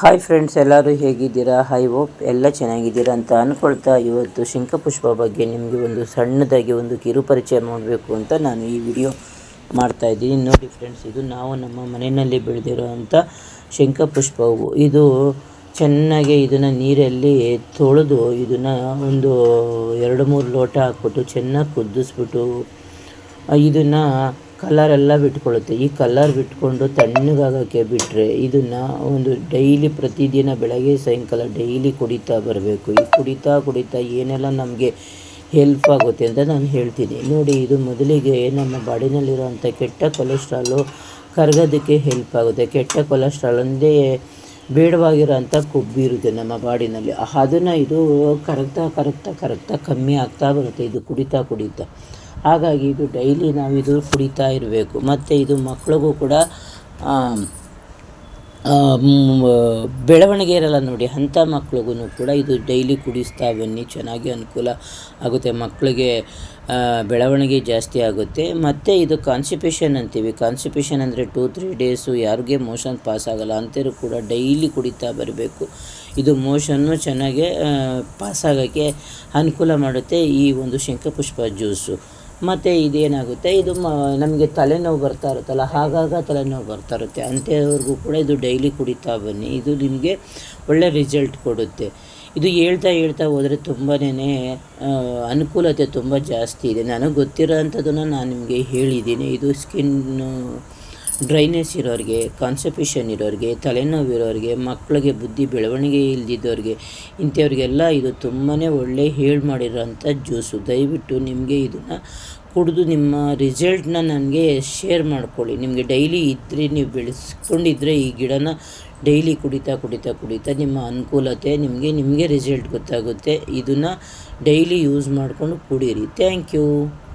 Hi friends ಎಲ್ಲರೂ ಹೇಗಿದ್ದೀರಾ? High hope ಎಲ್ಲ ಚೆನ್ನಾಗಿದ್ದೀರಾ ಅಂತ ಅಂದ್ಕೊಳ್ತಾ ಇವತ್ತು ಶಂಖಪುಷ್ಪ ಬಗ್ಗೆ ನಿಮಗೆ ಒಂದು ಸಣ್ಣದಾಗಿ ಒಂದು ಕಿರು ಪರಿಚಯ ಮಾಡಬೇಕು ಅಂತ ನಾನು ಈ ವಿಡಿಯೋ ಮಾಡ್ತಾ ಇದ್ದೀನಿ. ನೋಡಿ ಫ್ರೆಂಡ್ಸ್ ಇದು ನಾವು ನಮ್ಮ ಮನೆಯಲ್ಲಿ ಬೆಳೆದಿರೋವಂಥ ಶಂಖಪುಷ್ಪ ಹೂವು ಇದು ಚೆನ್ನಾಗಿ ಇದನ್ನು ನೀರಲ್ಲಿ ತೊಳೆದು ಇದನ್ನು ಒಂದು ಎರಡು ಮೂರು ಲೋಟ ಹಾಕ್ಬಿಟ್ಟು ಚೆನ್ನಾಗಿ ಕುದಿಸ್ಬಿಟ್ಟು ಇದನ್ನು ಕಲರ್ ಎಲ್ಲ ಬಿಟ್ಕೊಳ್ಳುತ್ತೆ ಈ ಕಲರ್ ಬಿಟ್ಕೊಂಡು ತಣ್ಣಗಾಗೋಕ್ಕೆ ಬಿಟ್ಟರೆ ಇದನ್ನು ಒಂದು ಡೈಲಿ ಪ್ರತಿದಿನ ಬೆಳಗ್ಗೆ ಸಾಯಂಕಾಲ ಡೈಲಿ ಕುಡಿತಾ ಬರಬೇಕು. ಈ ಕುಡಿತಾ ಕುಡಿತಾ ಏನೆಲ್ಲ ನಮಗೆ ಹೆಲ್ಪ್ ಆಗುತ್ತೆ ಅಂತ ನಾನು ಹೇಳ್ತೀನಿ. ನೋಡಿ, ಇದು ಮೊದಲಿಗೆ ನಮ್ಮ ಬಾಡಿನಲ್ಲಿರುವಂಥ ಕೆಟ್ಟ ಕೊಲೆಸ್ಟ್ರಾಲು ಕರಗೋದಕ್ಕೆ ಹೆಲ್ಪ್ ಆಗುತ್ತೆ. ಕೆಟ್ಟ ಕೊಲೆಸ್ಟ್ರಾಲ್ ಒಂದೇ ಬೇಡವಾಗಿರೋಂಥ ಕೊಬ್ಬು ಇರುತ್ತೆ ನಮ್ಮ ಬಾಡಿನಲ್ಲಿ. ಅದನ್ನು ಇದು ಕರಗ್ತಾ ಕರಗ್ತಾ ಕರಗ್ತಾ ಕಮ್ಮಿ ಆಗ್ತಾ ಬರುತ್ತೆ. ಇದು ಕುಡಿತಾ ಕುಡಿತಾ. ಹಾಗಾಗಿ ಇದು ಡೈಲಿ ನಾವು ಇದು ಕುಡಿತಾ ಇರಬೇಕು. ಮತ್ತು ಇದು ಮಕ್ಕಳಿಗೂ ಕೂಡ ಬೆಳವಣಿಗೆ ಇರಲ್ಲ ನೋಡಿ. ಅಂಥ ಮಕ್ಳಿಗೂ ಕೂಡ ಇದು ಡೈಲಿ ಕುಡಿಸ್ತಾ ಬನ್ನಿ. ಚೆನ್ನಾಗಿ ಅನುಕೂಲ ಆಗುತ್ತೆ. ಮಕ್ಕಳಿಗೆ ಬೆಳವಣಿಗೆ ಜಾಸ್ತಿ ಆಗುತ್ತೆ. ಮತ್ತು ಇದು ಕಾನ್ಸಿಪೇಷನ್ ಅಂತೀವಿ. ಕಾನ್ಸಿಪೇಷನ್ ಅಂದರೆ ಟೂ ತ್ರೀ ಡೇಸು ಯಾರಿಗೆ ಮೋಷನ್ ಪಾಸ್ ಆಗಲ್ಲ. ಅಂತೇರು ಕೂಡ ಡೈಲಿ ಕುಡಿತಾ ಬರಬೇಕು. ಇದು ಮೋಷನ್ನು ಚೆನ್ನಾಗಿ ಪಾಸ್ ಆಗೋಕ್ಕೆ ಅನುಕೂಲ ಮಾಡುತ್ತೆ ಈ ಒಂದು ಶಂಖಪುಷ್ಪ ಜ್ಯೂಸು ಮತ್ತು ಇದೇನಾಗುತ್ತೆ? ಇದು ಮ, ನಮಗೆ ತಲೆನೋವು ಬರ್ತಾ ಇರುತ್ತಲ್ಲ, ಹಾಗಾಗ ತಲೆನೋವು ಬರ್ತಾ ಇರುತ್ತೆ. ಅಂಥವ್ರಿಗೂ ಕೂಡ ಇದು ಡೈಲಿ ಕುಡಿತಾ ಬನ್ನಿ. ಇದು ನಿಮಗೆ ಒಳ್ಳೆ ರಿಸಲ್ಟ್ ಕೊಡುತ್ತೆ. ಇದು ಹೇಳ್ತಾ ಹೇಳ್ತಾ ಹೋದರೆ ತುಂಬಾ ಅನುಕೂಲತೆ ತುಂಬ ಜಾಸ್ತಿ ಇದೆ. ನನಗೆ ಗೊತ್ತಿರೋ ಅಂಥದ್ದನ್ನು ನಾನು ನಿಮಗೆ ಹೇಳಿದ್ದೀನಿ. ಇದು ಸ್ಕಿನ್ನು ಡ್ರೈನೆಸ್ ಇರೋರಿಗೆ ಕಾನ್ಸಪಿಷನ್ ಇರೋರಿಗೆ ತಲೆನೋವು ಇರೋರಿಗೆ ಮಕ್ಕಳಿಗೆ ಬುದ್ಧಿ ಬೆಳವಣಿಗೆ ಇಲ್ದಿದ್ದವ್ರಿಗೆ, ಇಂಥವ್ರಿಗೆಲ್ಲ ಇದು ತುಂಬಾ ಒಳ್ಳೆ ಹೇಳಿ ಮಾಡಿರೋಂಥ ಜ್ಯೂಸು. ದಯವಿಟ್ಟು ನಿಮಗೆ ಇದನ್ನು ಕುಡಿದು ನಿಮ್ಮ ರಿಸಲ್ಟ್ನ ನನಗೆ ಶೇರ್ ಮಾಡ್ಕೊಳ್ಳಿ. ನಿಮಗೆ ಡೈಲಿ ಇದ್ದರೆ ನೀವು ಬೆಳೆಸ್ಕೊಂಡಿದ್ರೆ ಈ ಗಿಡನ ಡೈಲಿ ಕುಡಿತಾ ಕುಡಿತಾ ಕುಡಿತಾ ನಿಮ್ಮ ಅನುಕೂಲತೆ ನಿಮಗೆ ನಿಮಗೆ ರಿಸಲ್ಟ್ ಗೊತ್ತಾಗುತ್ತೆ. ಇದನ್ನು ಡೈಲಿ ಯೂಸ್ ಮಾಡಿಕೊಂಡು ಕುಡೀರಿ. Thank you.